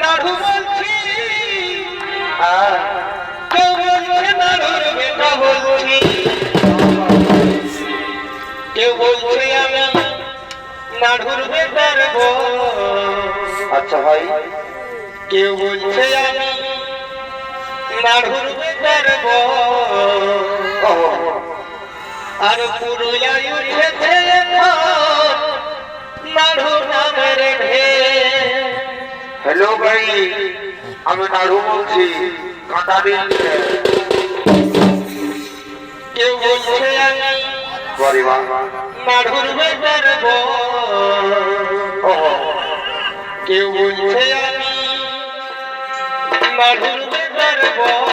নাড়ু বলছি কেউ বলছে নাড়ুর বেটা বলছি কেউ বলছে আমি নাড়ুর বেটার বউ আচ্ছা ভাই কেউ বলছে আমি বেতারব ও, আর পুরুলিয়ায় উঠেছে নাড়ু নামের হ্যালো ভাই আমি নাড়ু বলছি কাঁটা দিন। কেউ বলছে আমি গরিবা নাড়ুর বেতারব কেউ বলছে আমি নাড়ুর বেতারব